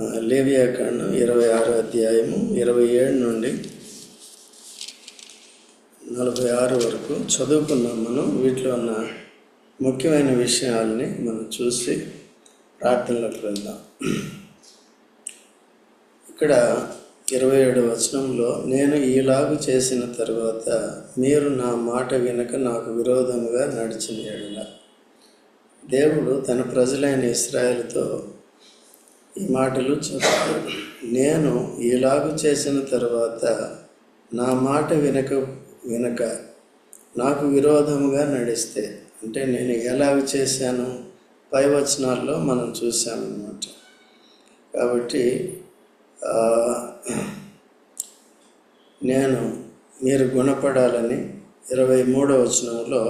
లేవియాకాండం ఇరవై ఆరో అధ్యాయము ఇరవై ఏడు నుండి నలభై ఆరు వరకు చదువుకున్నాం మనం. వీటిలో ఉన్న ముఖ్యమైన విషయాల్ని మనం చూసి ప్రార్థనలోకి వెళ్దాం. ఇక్కడ ఇరవై ఏడు వచనంలో నేను ఈలాగు చేసిన తర్వాత మీరు నా మాట వినక నాకు విరోధముగా నడిచిన దేవుడు తన ప్రజలైన ఇస్రాయల్తో ఈ మాటలు చెప్తాడు నేను ఇలాగ చేసిన తర్వాత నా మాట వినక వినక నాకు విరోధముగా నడిస్తే అంటే నేను ఎలాగ చేశాను? పై వచనాల్లో మనం చూసామన్నమాట కాబట్టి నేను మీరు గుణపడాలని ఇరవై మూడవ వచనంలో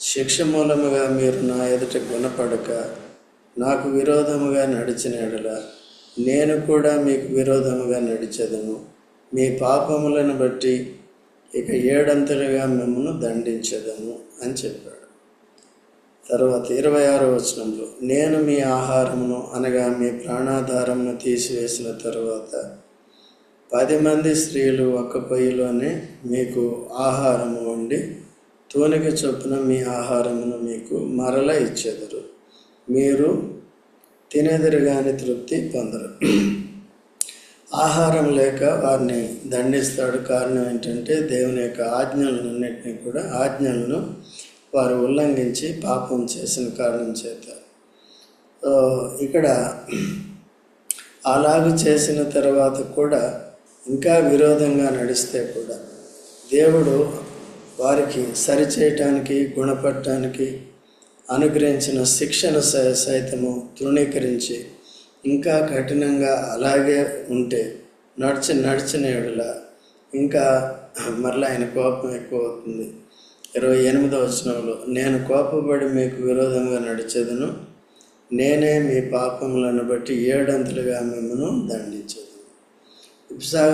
శిక్ష మూలముగా మీరు నా ఎదుట గుణపడక నాకు విరోధముగా నడిచిన ఎడల నేను కూడా మీకు విరోధముగా నడిచెదను. మీ పాపములను బట్టి ఇక ఏడంతలుగా మిమ్మను దండించదను అని చెప్పాడు. తర్వాత ఇరవై ఆరో వచనంలో నేను మీ ఆహారమును అనగా మీ ప్రాణాధారమును తీసివేసిన తర్వాత పది మంది స్త్రీలు ఒక్క పొయ్యిలోనే మీకు ఆహారము వండి తూనిక చొప్పున మీ ఆహారమును మీకు మరల ఇచ్చెదరు. మీరు తినేదరిగాని తృప్తి పొందరు. ఆహారం లేక వారిని దండిస్తాడు. కారణం ఏంటంటే దేవుని యొక్క ఆజ్ఞలన్నింటినీ కూడా ఆజ్ఞలను వారు ఉల్లంఘించి పాపం చేసిన కారణం చేత. ఇక్కడ అలాగ చేసిన తర్వాత కూడా ఇంకా విరోధంగా నడిస్తే కూడా దేవుడు వారికి సరిచేయటానికి గుణపడటానికి అనుగ్రహించిన శిక్షణ సైతము తృణీకరించి ఇంకా కఠినంగా అలాగే ఉంటే నడిచి నడిచిన ఎడల ఇంకా మరలా ఆయన కోపం ఎక్కువ అవుతుంది ఇరవై ఎనిమిదవ వచనంలో నేను కోపపడి మీకు విరోధంగా నడిచేదను. నేనే మీ పాపములను బట్టి ఏడంతలుగా మిమ్మను దండించేది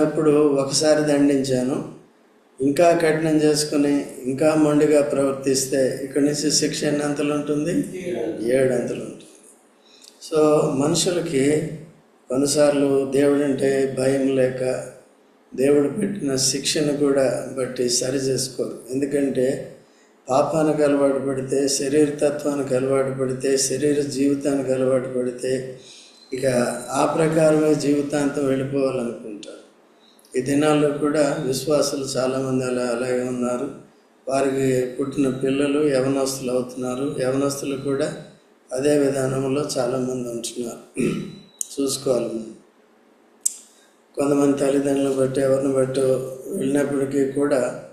ఇప్పుడు ఒకసారి దండించాను. ఇంకా కఠినం చేసుకుని ఇంకా మొండిగా ప్రవర్తిస్తే ఇక్కడి నుంచి శిక్ష ఎన్ని అంతలు ఉంటుంది? ఏడు అంతలు ఉంటుంది. సో మనుషులకి కొన్నిసార్లు దేవుడంటే భయం లేక దేవుడు పెట్టిన శిక్షను కూడా బట్టి సరి చేసుకోరు. ఎందుకంటే పాపానికి అలవాటు పడితే శరీర తత్వానికి అలవాటు పడితే శరీర జీవితానికి అలవాటు పడితే ఇక ఆ ప్రకారమే జీవితాంతం వెళ్ళిపోవాలనుకుంటారు. ఈ దినాల్లో కూడా విశ్వాసులు చాలామంది అలా అలాగే ఉన్నారు. వారికి పుట్టిన పిల్లలు యవనస్తులు అవుతున్నారు. యవనస్తులు కూడా అదే విధానంలో చాలామంది ఉంటున్నారు. చూసుకోవాలి. మనం. కొంతమంది తల్లిదండ్రులు బట్టి ఎవరిని బట్టి వెళ్ళినప్పటికీ కూడా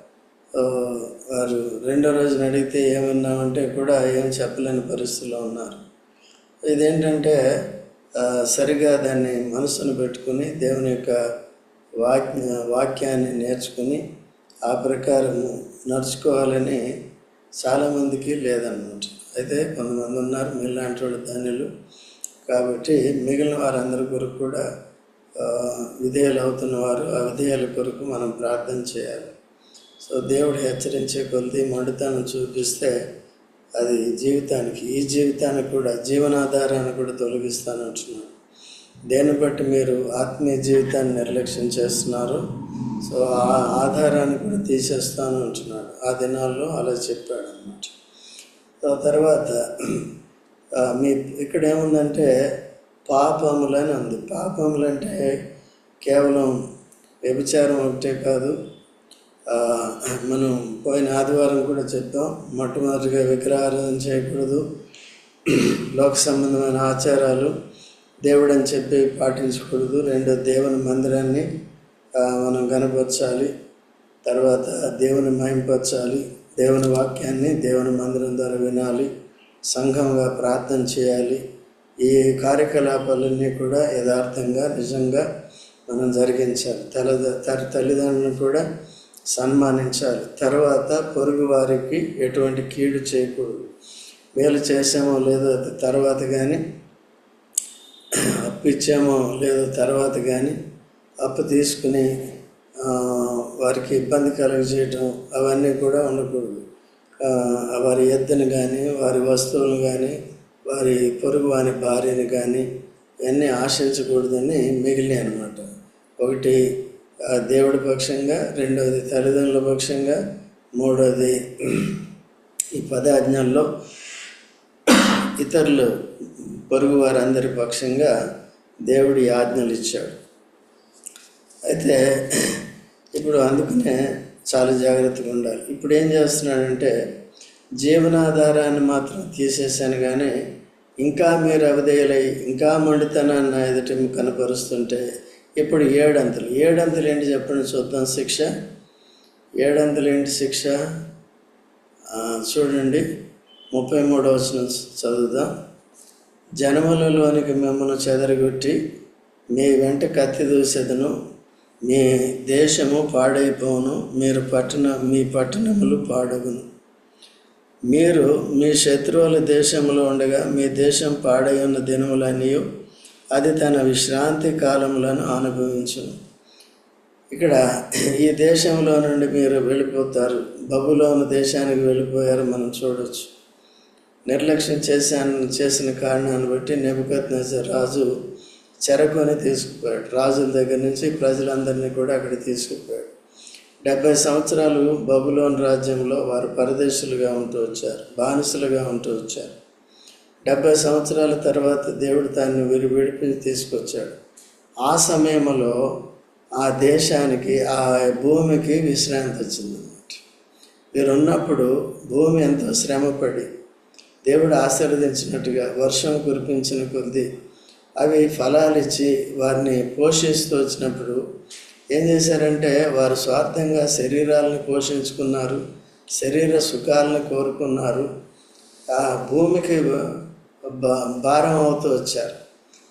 వారు రెండో రోజున అడిగితే ఏమన్నామంటే కూడా ఏం చెప్పలేని పరిస్థితిలో ఉన్నారు. ఇదేంటంటే సరిగా దాన్ని మనసును పెట్టుకుని దేవుని యొక్క వాక్య వాక్యాన్ని నేర్చుకుని ఆ ప్రకారము నడుచుకోవాలని చాలామందికి లేదన్నమాట. అయితే కొంతమంది ఉన్నారు మీలాంటి వాళ్ళు కాబట్టి మిగిలిన వారందరి కొరకు కూడా విధేయులు అవుతున్న వారు ఆ విధేయాల కొరకు మనం ప్రార్థన చేయాలి. సో దేవుడు హెచ్చరించే కొద్ది మండుతాను చూపిస్తే అది జీవితానికి ఈ జీవితానికి కూడా జీవనాధారాన్ని కూడా తొలగిస్తానంటున్నాడు. దేన్ని బట్టి మీరు ఆత్మీయ జీవితాన్ని నిర్లక్ష్యం చేస్తున్నారు? సో ఆ ఆధారాన్ని కూడా తీసేస్తాను అంటున్నాడు. ఆ దినాల్లో అలా చెప్పాడు అనమాట తర్వాత మీ ఇక్కడ ఏముందంటే పాపములని ఉంది పాపములంటే కేవలం వ్యభిచారం ఒకటే కాదు. మనం పోయిన ఆదివారం కూడా చెప్తాం మొట్టమొదటిగా విగ్రహారాధన చేయకూడదు. లోక సంబంధమైన ఆచారాలు దేవుడు అని చెప్పి పాటించకూడదు. రెండో దేవుని మందిరాన్ని మనం కనపరచాలి తర్వాత దేవుని మహింపరచాలి. దేవుని వాక్యాన్ని దేవుని మందిరం ద్వారా వినాలి. సంఘంగా ప్రార్థన చేయాలి. ఈ కార్యకలాపాలన్నీ కూడా యథార్థంగా నిజంగా మనం జరిగించాలి. తల తల్లి తల్లిదండ్రులను కూడా సన్మానించాలి. తర్వాత పొరుగు వారికి ఎటువంటి కీడు చేయకూడదు. మేలు చేసామో లేదో తర్వాత కానీ అప్పు ఇచ్చామో లేదో తర్వాత కానీ అప్పు తీసుకుని వారికి ఇబ్బంది కలుగజేయటం అవన్నీ కూడా ఉండకూడదు. వారి ఎద్దును కానీ వారి వస్తువులను కానీ వారి పొరుగు వారి భార్యని కానీ ఇవన్నీ ఆశించకూడదని మిగిలినాయి అనమాట ఒకటి దేవుడి పక్షంగా రెండవది తల్లిదండ్రుల పక్షంగా మూడవది ఈ పదాజ్ఞల్లో ఇతరులు పొరుగు వారందరి పక్షంగా దేవుడి ఆజ్ఞలు ఇచ్చాడు. అయితే ఇప్పుడు అందుకనే చాలా జాగ్రత్తగా ఉండాలి. ఇప్పుడు ఏం చేస్తున్నాడంటే జీవనాధారాన్ని మాత్రం తీసేశాను కానీ ఇంకా మీరు అవధేయులై ఇంకా మొండితనాన్ని నా ఎదుట కనపరుస్తుంటే ఇప్పుడు ఏడంతలు. ఏడంతలు ఏంటి చెప్పండి చూద్దాం శిక్ష. ఏడంతలు ఏంటి శిక్ష? చూడండి. ముప్పై మూడవ వచనం చదువుదాం. జనములలోనికి మిమ్మల్ని చెదరగొట్టి మీ వెంట కత్తి దూసెదను మీ దేశము పాడైపోను మీరు పట్టణ మీ పట్టణములు పాడగును. మీరు మీ శత్రువుల దేశంలో ఉండగా మీ దేశం పాడై ఉన్న దినములన్నీ అది తన విశ్రాంతి కాలములను అనుభవించును. ఇక్కడ ఈ దేశంలో నుండి మీరు వెళ్ళిపోతారు. బబులోని దేశానికి వెళ్ళిపోయారు మనం చూడవచ్చు నిర్లక్ష్యం చేశాను చేసిన కారణాన్ని బట్టి నెబద్ రాజు చెరకొని తీసుకుపోయాడు. రాజుల దగ్గర నుంచి ప్రజలందరినీ కూడా అక్కడ తీసుకుపోయాడు. డెబ్బై సంవత్సరాలు బబులోన్ రాజ్యంలో వారు పరదేశులుగా ఉంటూ వచ్చారు బానిసలుగా ఉంటూ వచ్చారు. డెబ్బై సంవత్సరాల తర్వాత దేవుడు దాన్ని విడి విడిపి తీసుకొచ్చాడు. ఆ సమయంలో ఆ దేశానికి ఆ భూమికి విశ్రాంతి వచ్చిందన్నమాట. వీరు ఉన్నప్పుడు భూమి ఎంతో శ్రమపడి దేవుడు ఆశీర్వదించినట్టుగా వర్షం కురిపించిన కొద్దీ అవి ఫలాలు ఇచ్చి వారిని పోషిస్తూ వచ్చినప్పుడు ఏం చేశారంటే వారు స్వార్థంగా శరీరాలను పోషించుకున్నారు శరీర సుఖాలను కోరుకున్నారు ఆ భూమికి భారం అవుతూ వచ్చారు.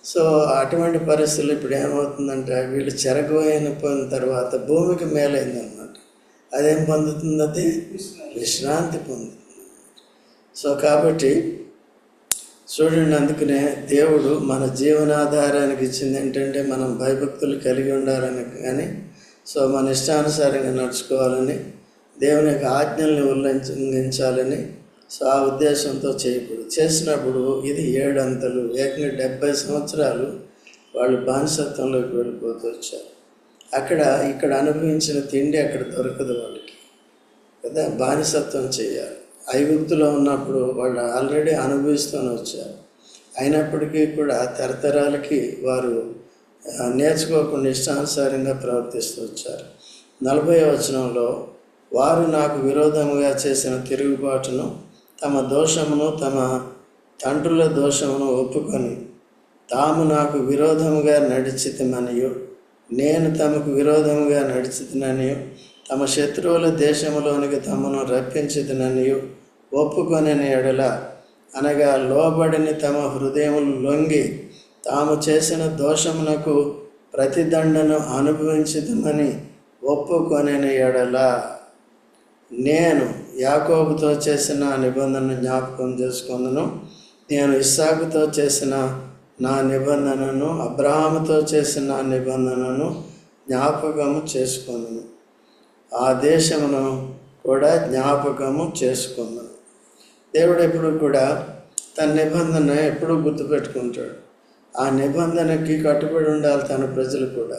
సో అటువంటి పరిస్థితులు ఇప్పుడు ఏమవుతుందంటే వీళ్ళు చెరగోయిన పోయిన తర్వాత భూమికి మేలైందనమాట అదేం పొందుతుంది అది విశ్రాంతి పొందుతుంది సో కాబట్టి చూడండి అందుకనే దేవుడు మన జీవనాధారానికి ఇచ్చింది ఏంటంటే మనం భయభక్తులు కలిగి ఉండాలని కానీ సో మన ఇష్టానుసారంగా నడుచుకోవాలని దేవుని యొక్క ఆజ్ఞల్ని ఉల్లంఘించాలని సో ఆ ఉద్దేశంతో చేయకూడదు. చేసినప్పుడు ఇది ఏడంతలు ఏకంగా డెబ్బై సంవత్సరాలు వాళ్ళు బానిసత్వంలోకి వెళ్ళిపోతూ వచ్చారు. అక్కడ ఇక్కడ అనుభవించిన తిండి అక్కడ దొరకదు వాళ్ళకి. కదా? బానిసత్వం చేయాలి. ఐగుప్తులో ఉన్నప్పుడు వాళ్ళు ఆల్రెడీ అనుభవిస్తూనే వచ్చారు. అయినప్పటికీ కూడా తరతరాలకి వారు నేర్చుకోకుండా ఇష్టానుసారంగా ప్రవర్తిస్తూ వచ్చారు. నలభై వచనంలో వారు నాకు విరోధముగా చేసిన తిరుగుబాటును తమ దోషమును తమ తండ్రుల దోషమును ఒప్పుకొని తాము నాకు విరోధముగా నడిచితమనియు నేను తమకు విరోధముగా నడిచితననియు తమ శత్రువుల దేశములోనికి తమను రప్పించితననియు ఒప్పుకొని ఎడల అనగా లోబడిని తమ హృదయములు లొంగి తాము చేసిన దోషమునకు ప్రతిదండను అనుభవించుదమని ఒప్పుకొనిన ఎడల. నేను యాకోబుతో చేసిన నిబంధనను జ్ఞాపకం చేసుకుందును. నేను ఇస్సాకుతో చేసిన నా నిబంధనను అబ్రహాముతో చేసిన నిబంధనను జ్ఞాపకము చేసుకుందును. ఆ దేశమును కూడా జ్ఞాపకము చేసుకున్నాను దేవుడు ఎప్పుడు కూడా తన నిబంధన ఎప్పుడూ గుర్తుపెట్టుకుంటాడు. ఆ నిబంధనకి కట్టుబడి ఉండాలి తన ప్రజలు కూడా.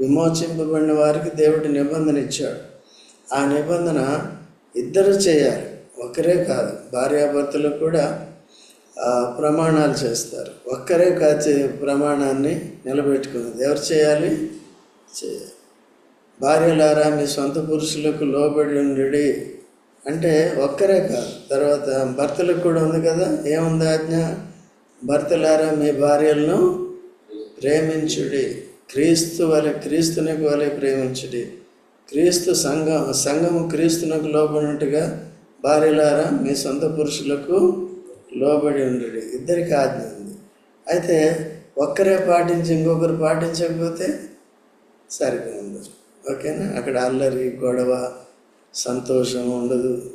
విమోచింపబడిన వారికి దేవుడు నిబంధన ఇచ్చాడు. ఆ నిబంధన ఇద్దరు చేయాలి. ఒకరే కాదు భార్యాభర్తలు కూడా ప్రమాణాలు చేస్తారు. ఒక్కరే కాచే ప్రమాణాన్ని నిలబెట్టుకున్నది. ఎవరు చేయాలి? చేయాలి. భార్యలారా మీ సొంత పురుషులకు లోబడి ఉండడి అంటే ఒక్కరే కాదు. తర్వాత భర్తలకు కూడా ఉంది కదా? ఏముంది ఆజ్ఞ? భర్తలారా మీ భార్యలను ప్రేమించుడి. క్రీస్తు వలె క్రీస్తునికి వలె ప్రేమించుడి. క్రీస్తు సంఘం సంఘము క్రీస్తునకు లోబడినట్టుగా భార్యలారా మీ సొంత పురుషులకు లోబడి ఉండడి. ఇద్దరికి ఆజ్ఞ ఉంది. అయితే ఒక్కరే పాటించి ఇంకొకరు పాటించకపోతే సరిగ్గా ఉండదు ఓకేనా? అక్కడ అల్లరి గొడవ సంతోషం ఉండదు.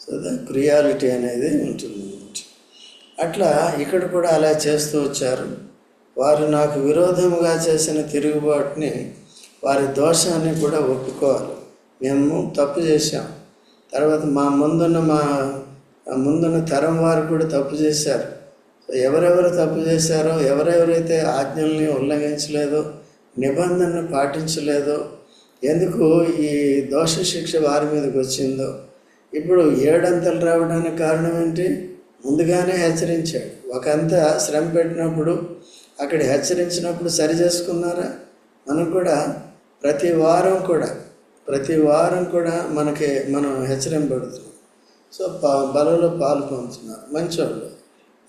సో క్రియాలిటీ అనేది ఉంటుంది. అట్లా ఇక్కడ కూడా అలా చేస్తూ వచ్చారు. వారు నాకు విరోధముగా చేసిన తిరుగుబాటుని వారి దోషాన్ని కూడా ఒప్పుకోవాలి. మేము తప్పు చేశాం. తర్వాత మా ముందున్న మా ముందున్న తరం వారు కూడా తప్పు చేశారు. ఎవరెవరు తప్పు చేశారో ఎవరెవరైతే ఆజ్ఞల్ని ఉల్లంఘించలేదో నిబంధనను పాటించలేదో ఎందుకు ఈ దోష శిక్ష వారి మీదకి వచ్చిందో? ఇప్పుడు ఏడంతలు రావడానికి కారణం ఏంటి? ముందుగానే హెచ్చరించాడు. ఒకంత శ్రమ పెట్టినప్పుడు అక్కడ హెచ్చరించినప్పుడు సరి చేసుకున్నారా? మనం కూడా ప్రతి వారం కూడా ప్రతి వారం కూడా మనకి మనం హెచ్చరింపడుతున్నాం సో పా బలలో పాలు పొందుతున్నారు మంచోళ్ళు.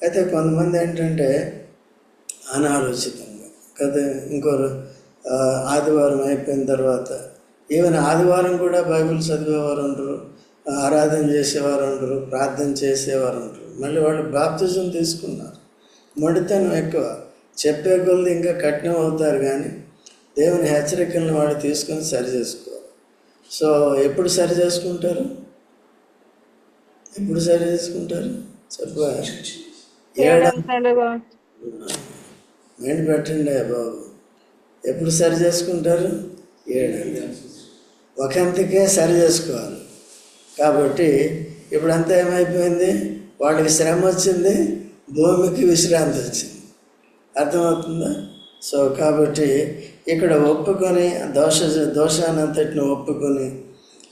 అయితే కొంతమంది ఏంటంటే అనాలోచితంగా. కదా ఇంకోరు ఆదివారం అయిపోయిన తర్వాత. ఈవెన్ ఆదివారం కూడా బైబిల్ చదివేవారు ఉంటారు ఆరాధన చేసేవారు ఉంటారు ప్రార్థన చేసేవారు ఉంటారు మళ్ళీ వాళ్ళు బాప్తిజం తీసుకున్నారు. మొండితనం ఎక్కువ. చెప్పే కొలది ఇంకా కఠినం అవుతారు కానీ దేవుని హెచ్చరికలను వాళ్ళు తీసుకొని సరి చేసుకోవాలి. సో ఎప్పుడు సరి చేసుకుంటారు? ఎప్పుడు సరి చేసుకుంటారు? చెప్ప. మైండ్ పెట్టండి బాబు. ఎప్పుడు సరి చేసుకుంటారు? ఏడండి ఒకంతకే సరి చేసుకోవాలి. కాబట్టి ఇప్పుడంతా ఏమైపోయింది? వాడికి శ్రమ వచ్చింది భూమికి విశ్రాంతి వచ్చింది. అర్థమవుతుందా? సో కాబట్టి ఇక్కడ ఒప్పుకొని దోష దోషానంతటిని ఒప్పుకొని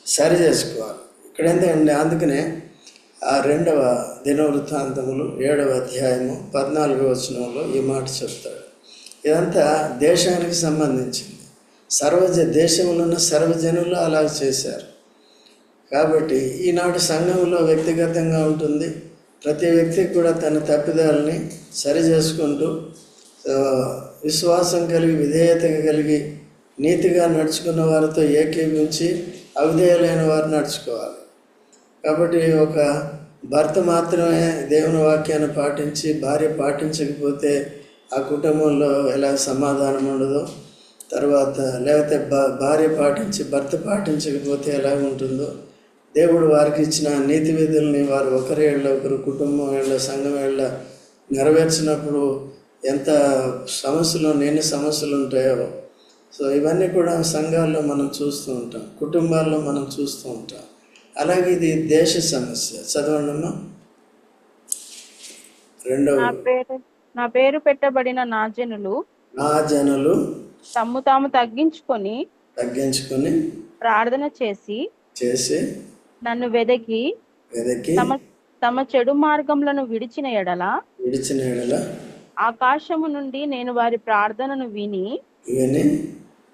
సరి చేసుకోవాలి. ఇక్కడ ఏంటంటే అందుకనే ఆ రెండవ దినవృత్తాంతములు ఏడవ అధ్యాయము పద్నాలుగో వచనంలో ఈ మాట చెప్తాడు. ఇదంతా దేశానికి సంబంధించింది. సర్వజ దేశంలో ఉన్న సర్వజనులు అలా చేశారు. కాబట్టి ఈనాడు సంఘంలో వ్యక్తిగతంగా ఉంటుంది. ప్రతి వ్యక్తి కూడా తన తప్పిదాలని సరి చేసుకుంటూ విశ్వాసం కలిగి విధేయత కలిగి నీతిగా నడుచుకున్న వారితో ఏకీభించి అవిధేయులైన వారు నడుచుకోవాలి. కాబట్టి ఒక భర్త మాత్రమే దేవుని వాక్యాన్ని పాటించి భార్య పాటించకపోతే ఆ కుటుంబంలో ఎలా సమాధానం ఉండదో తర్వాత లేకపోతే భా- భార్య పాటించి భర్త పాటించకపోతే ఎలా ఉంటుందో దేవుడు వారికి ఇచ్చిన నీతి విధుల్ని వారు ఒకరి ఏళ్ళ ఒకరు కుటుంబం ఏళ్ళ సంఘం ఏళ్ళ నెరవేర్చినప్పుడు ఎంత సమస్యలు ఎన్ని సమస్యలు ఉంటాయో. సో ఇవన్నీ కూడా సంఘాల్లో మనం చూస్తూ ఉంటాం కుటుంబాల్లో మనం చూస్తూ ఉంటాం. అలాగే ఇది దేశ సమస్య. చదవండి అమ్మా. రెండవ నా పేరు పెట్టబడిన నా జనులు నా జనులు తమ్ము తాము తగ్గించుకొని తగ్గించుకొని ప్రార్థన చేసి చేసి నన్ను వెదకి వెదకి తమ తమ చెడు మార్గములను విడిచిన ఎడల విడిచిన ఎడల ఆకాశము నుండి నేను వారి ప్రార్థనను విని విని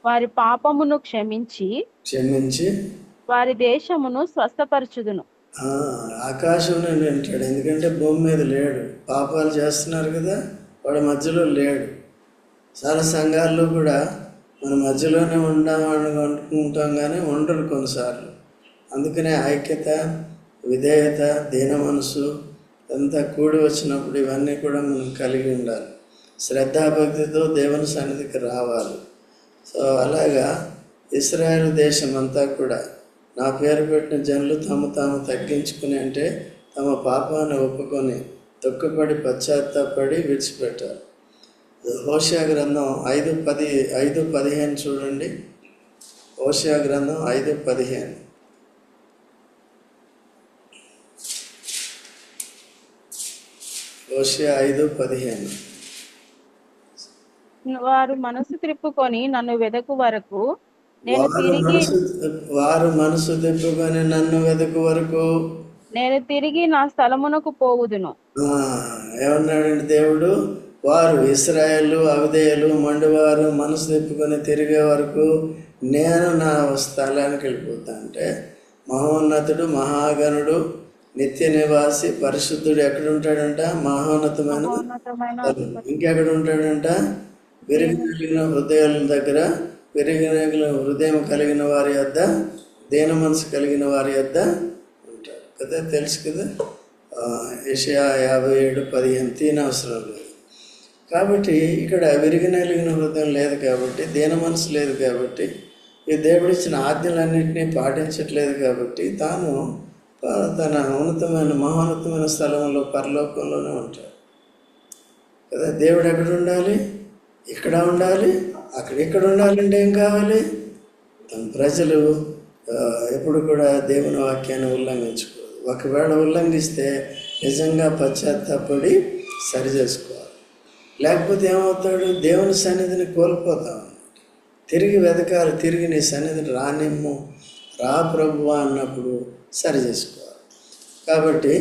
వారి పాపమును క్షమించి క్షమించి వారి దేశమును స్వస్థపరచుదును. ఆ, ఆకాశం ఎందుకంటే భూమి మీద లేడు. పాపాలు చేస్తున్నారు కదా వాడి మధ్యలో లేడు. చాలా సంఘాల్లో కూడా మన మధ్యలోనే ఉండామని అనుకుంటాం కానీ ఉండరు కొన్నిసార్లు. అందుకనే ఐక్యత విధేయత దీన మనసు అంతా కూడి వచ్చినప్పుడు ఇవన్నీ కూడా మనం కలిగి ఉండాలి. శ్రద్ధాభక్తితో దేవుని సన్నిధికి రావాలి. సో అలాగా ఇస్రాయేల్ దేశం అంతా కూడా నా పేరు పెట్టిన జనులు తమ తాము తగ్గించుకుని అంటే తమ పాపాన్ని ఒప్పుకొని తొక్కుపడి పశ్చాత్తాపడి విడిచిపెట్టారు. హోషియా గ్రంథం ఐదు పది ఐదు పదిహేను చూడండి. హోషియా గ్రంథం ఐదు పదిహేను. హోషియా ఐదు పదిహేను. వారు మనసు త్రిప్పుకొని నన్ను వెదకు వరకు నేను వారు తిరిగి మనసు వారు మనసు తిప్పుకొని నన్ను వెతుకు వరకు. నేను తిరిగి నా స్థలమునకు పోవుదును. ఆ, ఏమన్నాడంటే దేవుడు వారు ఇస్రాయేలు అవిధేయులు మండువారు మనసు తిప్పుకొని తిరిగే వరకు నేను నా స్థలానికి వెళ్ళిపోతా అంటే మహోన్నతుడు మహాగణుడు నిత్య నివాసి పరిశుద్ధుడు ఎక్కడ ఉంటాడంట? మహోన్నతమైన ఇంకెక్కడ ఉంటాడంట? విరిగి కలిగిన హృదయాల దగ్గర పెరిగిన హృదయం కలిగిన వారి వద్ద దీన మనసు కలిగిన వారి వద్ద ఉంటాడు కదా తెలుసు కదా? ఏషియా యాభై ఏడు పదిహేను తీన అవసరం లేదు కాబట్టి ఇక్కడ విరిగినలిగిన హృదయం లేదు కాబట్టి దీన మనసు లేదు కాబట్టి ఈ దేవుడిచ్చిన ఆజ్ఞలన్నింటినీ పాటించట్లేదు కాబట్టి తాను తన ఉన్నతమైన మహోన్నతమైన స్థలంలో పరలోకంలోనే ఉంటాడు. కదా దేవుడు ఎక్కడ ఉండాలి? ఇక్కడ ఉండాలి? అక్కడ ఇక్కడ ఉండాలంటే ఏం కావాలి? ప్రజలు ఎప్పుడు కూడా దేవుని వాక్యాన్ని ఉల్లంఘించకూడదు. ఒకవేళ ఉల్లంఘిస్తే నిజంగా పశ్చాత్తాపడి సరి చేసుకోవాలి. లేకపోతే ఏమవుతాడు? దేవుని సన్నిధిని కోల్పోతాం తిరిగి వెతకాలి తిరిగి నీ సన్నిధిని రానిమ్ము రా ప్రభువా అన్నప్పుడు సరి చేసుకోవాలి. కాబట్టి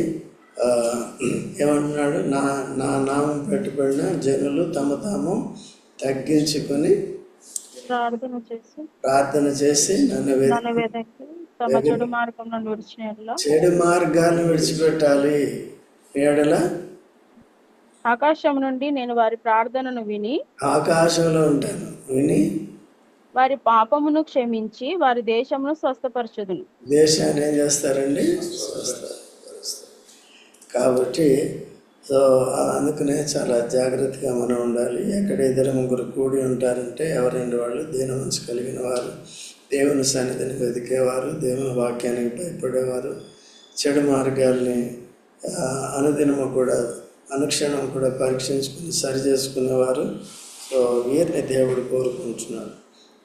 ఏమంటున్నాడు? నా నా నామం పెట్టుబడిన జనులు తమ తాము తగ్గించుకొని ప్రార్థన చేసి ప్రార్థన చేసి నన్ను తమ చెడు మార్గం నుండి విడిచిన చెడు మార్గాలను విడిచిపెట్టాలి ఏడల ఆకాశం నుండి నేను వారి ప్రార్థనను విని ఆకాశంలో ఉంటాను. విని వారి పాపమును క్షమించి వారి దేశమును స్వస్థపరచుదును. దేశాన్ని ఏం చేస్తారండి. కాబట్టి సో అందుకనే చాలా జాగ్రత్తగా మనం ఉండాలి. ఎక్కడ ఇద్దరు ముగ్గురు కూడి ఉంటారంటే ఎవరండి వాళ్ళు దీన మనసు కలిగిన వారు. దేవుని సన్నిధిని వెతికేవారు దేవుని వాక్యానికి భయపడేవారు. చెడు మార్గాల్ని అనుదినము కూడా అనుక్షణం కూడా పరీక్షించుకుని సరి చేసుకునేవారు. సో వీరిని దేవుడు కోరుకుంటున్నాడు.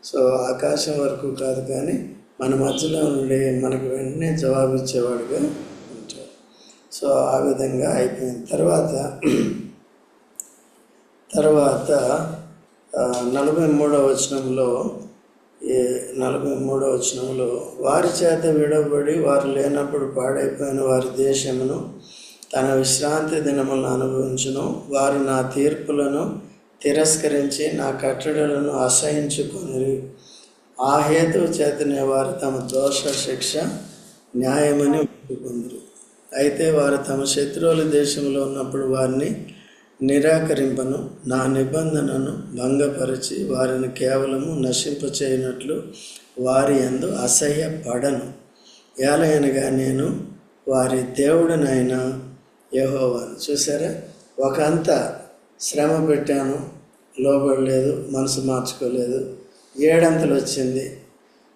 సో ఆకాశం వరకు కాదు కానీ మన మధ్యలో ఉండి మనకు వెంటనే జవాబు ఇచ్చేవాడుగా సో ఆ విధంగా అయిపోయిన తర్వాత తర్వాత నలభై మూడవ వచనంలో ఈ నలభై మూడవ వచనంలో వారి చేత విడవబడి వారు లేనప్పుడు పాడైపోయిన వారి దేశమును తన విశ్రాంతి దినములను అనుభవించును. వారు నా తీర్పులను తిరస్కరించి నా కట్టడలను అసహించుకొని ఆ హేతువు చేతనే వారు తమ దోష శిక్ష న్యాయమని ఒప్పుకుందరు. అయితే వారు తమ శత్రువుల దేశంలో ఉన్నప్పుడు వారిని నిరాకరింపను నా నిబంధనను భంగపరిచి వారిని కేవలము నశింపచేయనట్లు వారి ఎందు అసహ్యపడను. ఏలయనగా నేను వారి దేవుడినైన యహోవాను చూసారా? ఒక అంత శ్రమ పెట్టాను లోబడలేదు మనసు మార్చుకోలేదు. ఏడంతలు వచ్చింది.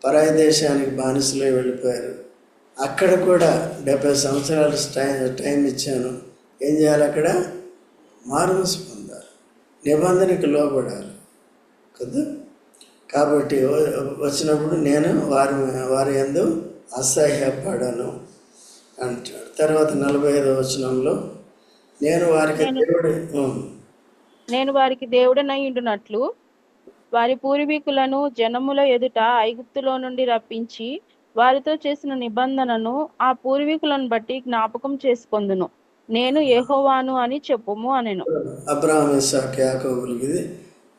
పరాయి దేశానికి బానిసలో వెళ్ళిపోయారు. అక్కడ కూడా డెబ్బై సంవత్సరాలు టైం టైం ఇచ్చాను. ఏం చేయాలి అక్కడ? మారుమనసు పొందాలి. నిబంధనకి లోబడాలి. కదా? కాబట్టి వచ్చినప్పుడు నేను వారి వారి యందు అసహ్యపడను అంటాడు. తర్వాత నలభై ఐదవ వచనంలో నేను వారికి దేవుడి. నేను వారికి దేవుడనై ఉండునట్లు వారి పూర్వీకులను జనముల ఎదుట ఐగుప్తులో నుండి రప్పించి వారితో చేసిన నిబంధనను ఆ పూర్వీకులను బట్టి జ్ఞాపకం చేసుకొందును. నేను ఏహోవాను అని చెప్పుము అనెను. అబ్రహాం ఇసాక్ యాకోబులకి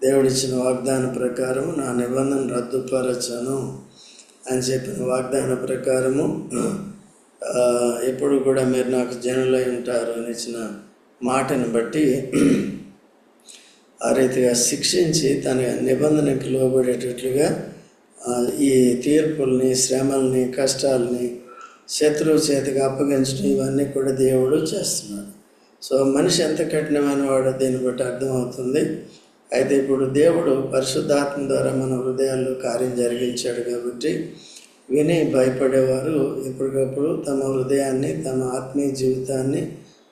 దేవుడిచ్చిన వాగ్దాన ప్రకారం నా నిబంధన రద్దుపరచను అని చెప్పిన వాగ్దాన ప్రకారము ఎప్పుడు కూడా మీరు నాకు జనులై ఉంటారు అని ఇచ్చిన మాటను బట్టి ఆ రీతిగా శిక్షించి తన నిబంధనకి లోబడేటట్లుగా ఈ తీర్పుల్ని శ్రమల్ని కష్టాలని శత్రువు చేతికి అప్పగించడం ఇవన్నీ కూడా దేవుడు చేస్తున్నాడు. సో మనిషి ఎంత కఠినమైన వాడో దీన్ని బట్టి అర్థమవుతుంది. అయితే ఇప్పుడు దేవుడు పరిశుద్ధాత్మ ద్వారా మన హృదయాల్లో కార్యం జరిగించాడు కాబట్టి విని భయపడేవారు ఎప్పటికప్పుడు తమ హృదయాన్ని తమ ఆత్మీయ జీవితాన్ని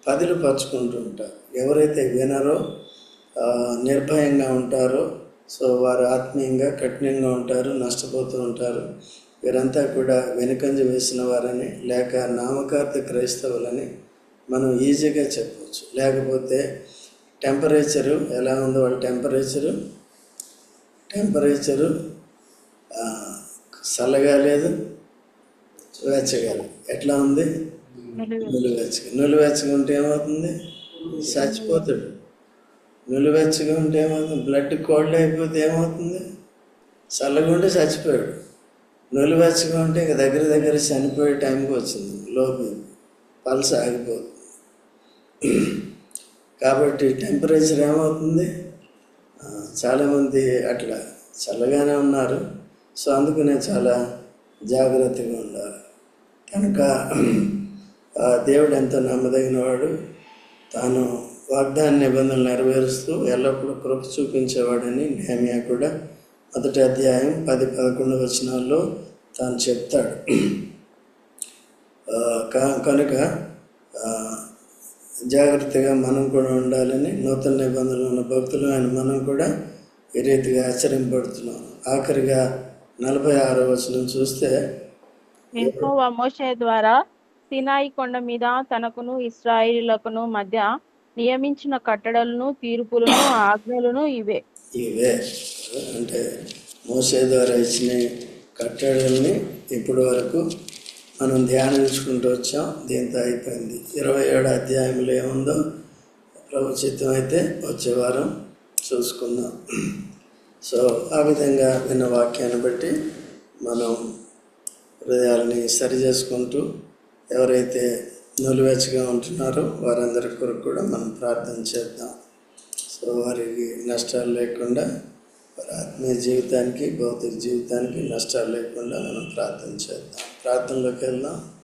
పదిలపరుచుకుంటూ ఉంటారు. ఎవరైతే వినరో నిర్భయంగా ఉంటారో సో వారు ఆత్మీయంగా కఠినంగా ఉంటారు నష్టపోతూ ఉంటారు. వీరంతా కూడా వెనుకంజ వేసిన వారని లేక నామకార్థ క్రైస్తవులని మనం ఈజీగా చెప్పవచ్చు. లేకపోతే టెంపరేచరు ఎలా ఉందో వాళ్ళ టెంపరేచరు? టెంపరేచరు చల్లగా లేదు వెచ్చగా ఎట్లా ఉంది? నులివెచ్చగా. నులివెచ్చగా. ఉంటే ఏమవుతుంది? చచ్చిపోతాడు. నులివెచ్చగా ఉంటే ఏమవుతుంది? బ్లడ్ కోల్డ్ అయిపోతే ఏమవుతుంది? చల్లగా ఉంటే చచ్చిపోయాడు. నులివెచ్చగా ఉంటే ఇంక దగ్గర దగ్గర చనిపోయే టైంకి వచ్చింది. లోపి పల్స్ ఆగిపోతుంది. కాబట్టి టెంపరేచర్ ఏమవుతుంది? చాలామంది అట్లా చల్లగానే ఉన్నారు. సో అందుకనే చాలా జాగ్రత్తగా ఉండాలి. కనుక ఆ, దేవుడు ఎంతో నమ్మదగిన వాడు తాను వాగ్దాన నిబంధనలు నెరవేరుస్తూ ఎల్లప్పుడూ కృప చూపించేవాడని నేమియా కూడా మొదటి అధ్యాయం పది పదకొండు వచనాల్లో తాను చెప్తాడు. క- కనుక జాగ్రత్తగా మనం కూడా ఉండాలని నూతన నిబంధనలు ఉన్న భక్తులు ఆయన మనం కూడా ఈ రీతిగా ఆచరింపబడుతున్నాం ఆఖరిగా నలభై ఆరో వచనం చూస్తే యెహోవా మోషే ద్వారా సినాయి కొండ మీద తనకును ఇస్రాయిలకును మధ్య నియమించిన కట్టడలను తీర్పులను ఆజ్ఞలను ఇవే. ఇవే. అంటే మోసే ద్వారా ఇచ్చిన కట్టడల్ని ఇప్పటి వరకు మనం ధ్యానించుకుంటూ వచ్చాం. దీంతో అయిపోయింది. ఇరవై ఏడు అధ్యాయంలో ఏముందో ప్రవచితం అయితే వచ్చే వారం చూసుకుందాం. సో ఆ విధంగా విన్న వాక్యాన్ని బట్టి మనం హృదయాలని సరి చేసుకుంటూ ఎవరైతే నులివెచ్చగా ఉంటున్నారో. వారందరి కొరకు కూడా మనం ప్రార్థన చేద్దాం. సో వారికి నష్టాలు లేకుండా వారి ఆత్మీయ జీవితానికి భౌతిక జీవితానికి నష్టాలు లేకుండా మనం ప్రార్థన చేద్దాం. ప్రార్థనలోకి వెళ్దాం.